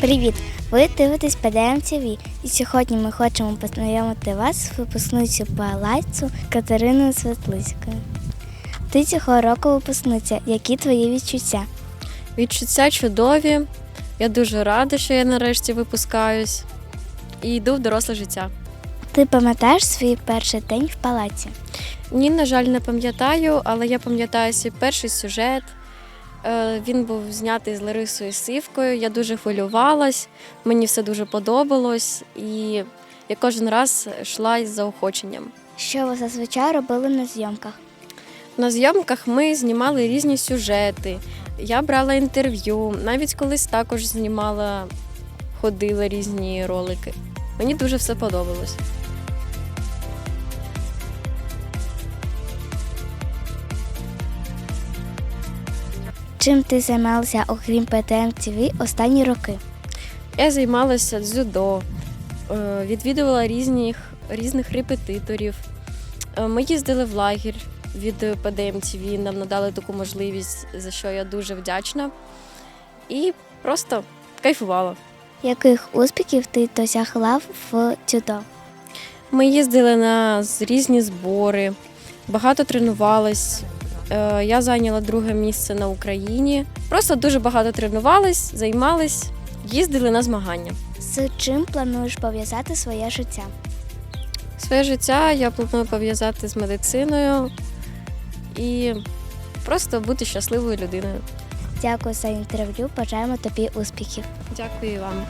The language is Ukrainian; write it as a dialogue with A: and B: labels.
A: Привіт! Ви дивитесь ПДМ ТВ. І сьогодні ми хочемо познайомити вас з випускницею палацу Катериною Светлицькою. Ти цього року випускниця. Які твої відчуття?
B: Відчуття чудові. Я дуже рада, що я нарешті випускаюсь і йду в доросле життя.
A: Ти пам'ятаєш свій перший день в палаці?
B: Ні, на жаль, не пам'ятаю, але я пам'ятаю свій перший сюжет. Е, Він був знятий з Ларисою Сивкою. Я дуже хвилювалась, мені все дуже подобалось, і я кожен раз йшла із заохоченням.
A: Що ви зазвичай робили на зйомках?
B: На зйомках ми знімали різні сюжети. Я брала інтерв'ю, навіть колись також знімала, ходила різні ролики. Мені дуже все подобалось.
A: Чим ти займалася, окрім ПДМ ТВ, останні роки?
B: Я займалася дзюдо, е, відвідувала різних, різних репетиторів. Е, Ми їздили в лагерь від ПДМТВ, нам надали таку можливість, за що я дуже вдячна. І просто кайфувала.
A: Яких успіхів ти досягла в дзюдо?
B: Ми їздили на різні збори, багато тренувались. Е, Я зайняла друге місце на Україні. Просто дуже багато тренувались, займались, їздили на змагання.
A: З чим плануєш пов'язати своє життя?
B: Своє життя я планую пов'язати з медициною і просто бути щасливою людиною.
A: Дякую за інтерв'ю. Бажаємо тобі успіхів.
B: Дякую вам.